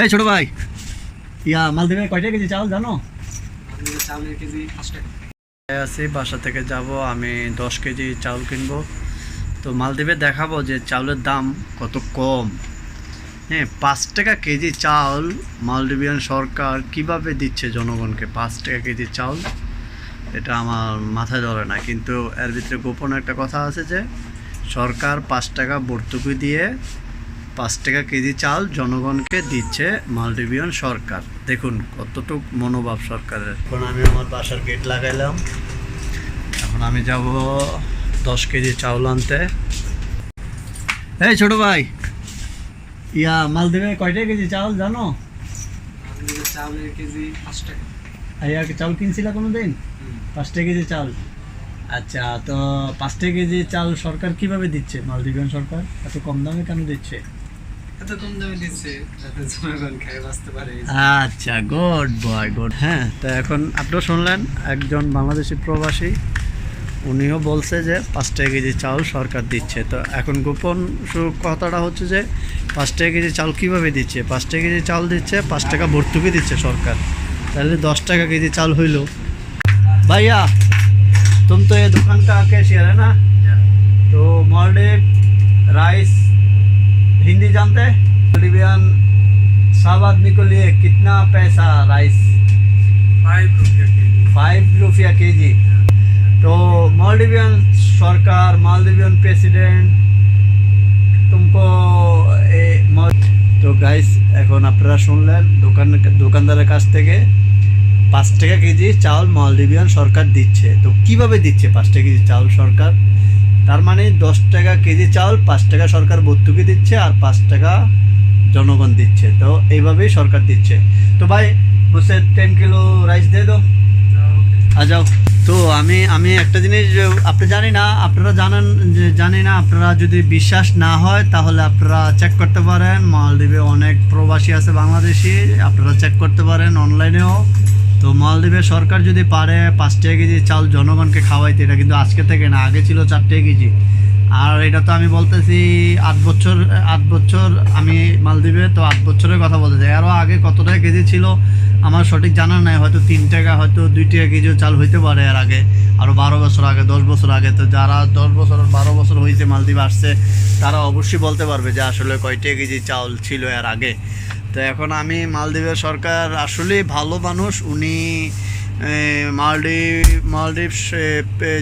এই ছোট ভাই। ইয়া, মালদ্বীপে কয়টা কেজি চাল জানো? চাউলের আছি, বাসা থেকে যাব, আমি দশ কেজি চাউল কিনবো। তো মালদ্বীপে দেখাবো যে চাউলের দাম কত কম। হ্যাঁ পাঁচ টাকা কেজি চাউল মালদ্বীপিয়ান সরকার কীভাবে দিচ্ছে জনগণকে পাঁচ টাকা কেজি চাউল? এটা আমার মাথায় ধরে না, কিন্তু এর ভিতরে গোপন একটা কথা আছে যে, সরকার পাঁচ টাকা ভর্তুকি দিয়ে পাঁচ টাকা কেজি চাল জনগণকে দিচ্ছে মালদ্বীপিয়ান সরকার। দেখুন কতটুক মনোভাব সরকারের। এখন আমি আমার বাসার গেট লাগাইলাম। এখন আমি যাব দশ কেজি চাউল আনতে। এই ছোট ভাই ইয়া মালদ্বীপে কয়টা কেজি চাউল জানো? চাউলের কেজি পাঁচ টাকা। চাউল কিনছিলা কোনো দিন। পাঁচটা কেজি চাল আচ্ছা তো পাঁচটা কেজি চাল সরকার কীভাবে দিচ্ছে? মালদ্বীপিয়ান সরকার এত কম দামে কেন দিচ্ছে? আচ্ছা গুড বয় গুড হ্যাঁ তো এখন আপনারা শুনলেন একজন বাংলাদেশি প্রবাসী উনিও বলছে যে পাঁচ টাকা কেজি চাউল সরকার দিচ্ছে তো এখন গোপন সু- কথাটা হচ্ছে যে পাঁচ টাকা কেজি চাউল কীভাবে দিচ্ছে পাঁচ টাকা কেজি চাউল দিচ্ছে পাঁচ টাকা ভর্তুকি দিচ্ছে সরকার তাহলে দশ টাকা কেজি চাল হইল ভাইয়া तुम तो ये दुकान का कैशियर है ना तो मॉलडेव राइस हिंदी जानते हैं मॉलडिवियन सब आदमी को लिए कितना पैसा राइस ফাইভ রুপিয়া কেজি फाइव रुपया के जी तो मालदीवियन सरकार मालदीवियन प्रेसिडेंट तुमको ए, मल- তো গাইস এখন আপনারা শুনলেন দোকান দোকানদারের কাছ থেকে পাঁচ টাকা কেজি চাউল মালদ্বীপিয়ান সরকার দিচ্ছে তো কিভাবে দিচ্ছে পাঁচ টাকা কেজি চাউল সরকার তার মানে দশ টাকা কেজি চাউল পাঁচ টাকা সরকার ভর্তুকি দিচ্ছে আর পাঁচ টাকা জনগণ দিচ্ছে। তো এইভাবেই সরকার দিচ্ছে। তো ভাই মুসে টেন কিলো রাইস দিয়ে দাও। আ যাও। তো আমি আমি একটা জিনিস, আপনি জানি না, আপনারা জানেন জানি না, আপনারা যদি বিশ্বাস না হয়, তাহলে আপনারা চেক করতে পারেন। মালদ্বীপে অনেক প্রবাসী আছে, বাংলাদেশি। আপনারা চেক করতে পারেন অনলাইনেও তো মালদ্বীপের সরকার যদি পারে পাঁচ টাকা কেজি চাল জনগণকে খাওয়াইতে, এটা কিন্তু আজকে থেকে না, আগে ছিল চার টাকা কেজি। আর এটা তো আমি বলতেছি আট বছর আট বছর আমি মালদ্বীপে তো আট বছরের কথা বলতেছি। আরও আগে কত টাকা কেজি ছিল, আমার সঠিক জানা নাই, হয়তো তিন টাকা, হয়তো দুই টাকা কেজিও চাল হইতে পারে এর আগে। আরও বারো বছর আগে, দশ বছর আগে, তো যারা দশ বছর বারো বছর হয়েছে মালদ্বীপ আসছে, তারা অবশ্যই বলতে পারবে যে আসলে কয় টাকা কেজি চাল ছিল এর আগে। তো এখন আমি মালদ্বীপের সরকার আসলেই ভালো মানুষ। উনি মালদ্বীপ মালদ্বীপ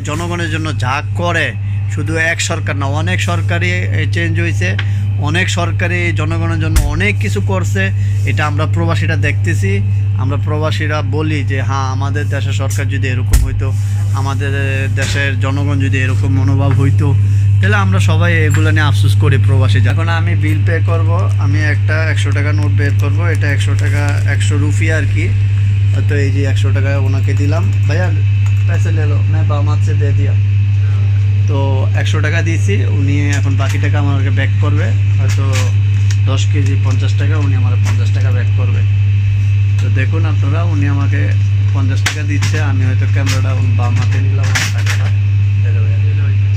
জনগণের জন্য যা করে, শুধু এক সরকার না, অনেক সরকারি চেঞ্জ হয়েছে অনেক সরকারি জনগণের জন্য অনেক কিছু করছে। এটা আমরা প্রবাসীরা দেখতেছি। আমরা প্রবাসীরা বলি যে হ্যাঁ আমাদের দেশের সরকার যদি এরকম হইতো, আমাদের দেশের জনগণ যদি এরকম মনোভাব হইতো তাহলে আমরা সবাই এগুলো নিয়ে আফসোস করি প্রবাসী যখন আমি বিল পে করব আমি একটা একশো টাকা নোট বের করব এটা একশো টাকা একশো রুপিয়া আর কি তো এই যে একশো টাকা ওনাকে দিলাম ভাইয়া পয়সা লেলো मैं बामात से दे दिया তো একশো টাকা দিয়েছি উনি এখন বাকি টাকা আমাকে ব্যাক করবে হয়তো দশ কেজি পঞ্চাশ টাকা উনি আমার পঞ্চাশ টাকা ব্যাক করবে তো দেখুন আপনারা উনি আমাকে পঞ্চাশ টাকা দিচ্ছে আমি হয়তো ক্যামেরাটা বাম হাতে নিলাম আমার টাকাটা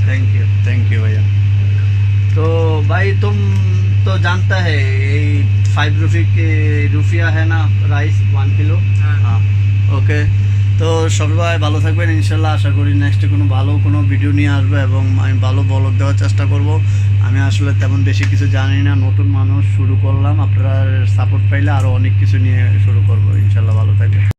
थैंक यू थैंक यू भैया तो भाई तुम तो जानता है ये फाइव रुपये के रुपया है ना राइस वन किलो হ্যাঁ ওকে তো সবাই ভালো থাকবেন ইনশাল্লাহ আশা করি নেক্সটে কোনো ভালো কোনো ভিডিও নিয়ে আসবো এবং আমি ভালো বলক দেওয়ার চেষ্টা করব আমি আসলে তেমন বেশি কিছু জানি না নতুন মানুষ শুরু করলাম আপনারা সাপোর্ট পাইলে আরও অনেক কিছু নিয়ে শুরু করবো